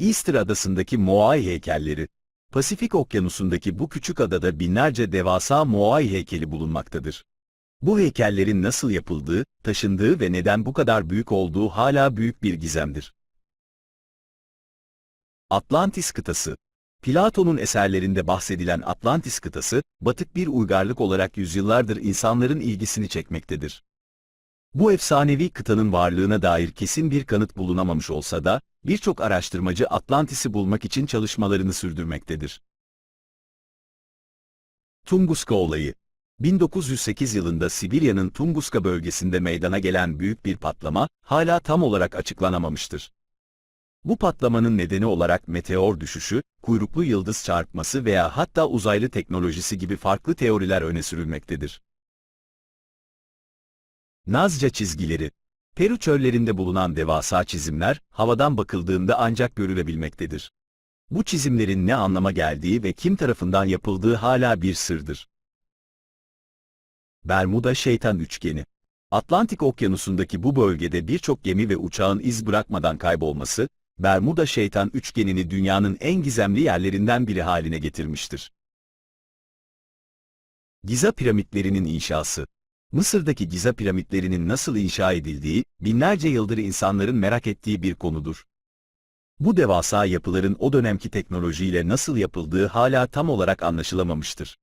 Easter adasındaki Moai heykelleri. Pasifik okyanusundaki bu küçük adada binlerce devasa Moai heykeli bulunmaktadır. Bu heykellerin nasıl yapıldığı, taşındığı ve neden bu kadar büyük olduğu hala büyük bir gizemdir. Atlantis kıtası Platon'un eserlerinde bahsedilen Atlantis kıtası, batık bir uygarlık olarak yüzyıllardır insanların ilgisini çekmektedir. Bu efsanevi kıtanın varlığına dair kesin bir kanıt bulunamamış olsa da, birçok araştırmacı Atlantis'i bulmak için çalışmalarını sürdürmektedir. Tunguska olayı 1908 yılında Sibirya'nın Tunguska bölgesinde meydana gelen büyük bir patlama, hala tam olarak açıklanamamıştır. Bu patlamanın nedeni olarak meteor düşüşü, kuyruklu yıldız çarpması veya hatta uzaylı teknolojisi gibi farklı teoriler öne sürülmektedir. Nazca çizgileri Peru çöllerinde bulunan devasa çizimler, havadan bakıldığında ancak görülebilmektedir. Bu çizimlerin ne anlama geldiği ve kim tarafından yapıldığı hala bir sırdır. Bermuda Şeytan Üçgeni Atlantik Okyanusu'ndaki bu bölgede birçok gemi ve uçağın iz bırakmadan kaybolması, Bermuda Şeytan Üçgeni'ni dünyanın en gizemli yerlerinden biri haline getirmiştir. Giza piramitlerinin inşası Mısır'daki Giza piramitlerinin nasıl inşa edildiği, binlerce yıldır insanların merak ettiği bir konudur. Bu devasa yapıların o dönemki teknolojiyle nasıl yapıldığı hala tam olarak anlaşılamamıştır.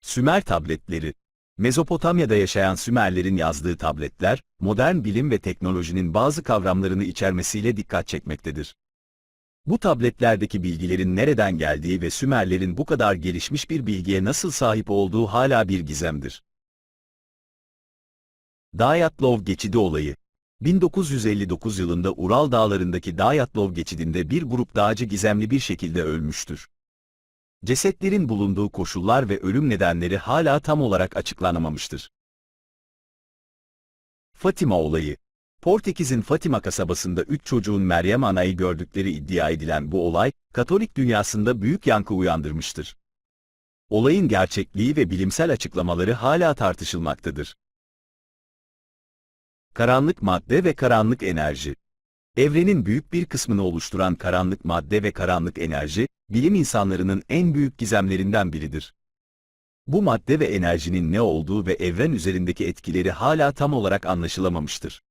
Sümer tabletleri Mezopotamya'da yaşayan Sümerlerin yazdığı tabletler, modern bilim ve teknolojinin bazı kavramlarını içermesiyle dikkat çekmektedir. Bu tabletlerdeki bilgilerin nereden geldiği ve Sümerlerin bu kadar gelişmiş bir bilgiye nasıl sahip olduğu hala bir gizemdir. Dayatlov geçidi olayı 1959 yılında Ural dağlarındaki Dayatlov geçidinde bir grup dağcı gizemli bir şekilde ölmüştür. Cesetlerin bulunduğu koşullar ve ölüm nedenleri hala tam olarak açıklanamamıştır. Fatima olayı Portekiz'in Fatima kasabasında üç çocuğun Meryem Ana'yı gördükleri iddia edilen bu olay, Katolik dünyasında büyük yankı uyandırmıştır. Olayın gerçekliği ve bilimsel açıklamaları hala tartışılmaktadır. Karanlık madde ve karanlık enerji Evrenin büyük bir kısmını oluşturan karanlık madde ve karanlık enerji, bilim insanlarının en büyük gizemlerinden biridir. Bu madde ve enerjinin ne olduğu ve evren üzerindeki etkileri hala tam olarak anlaşılamamıştır.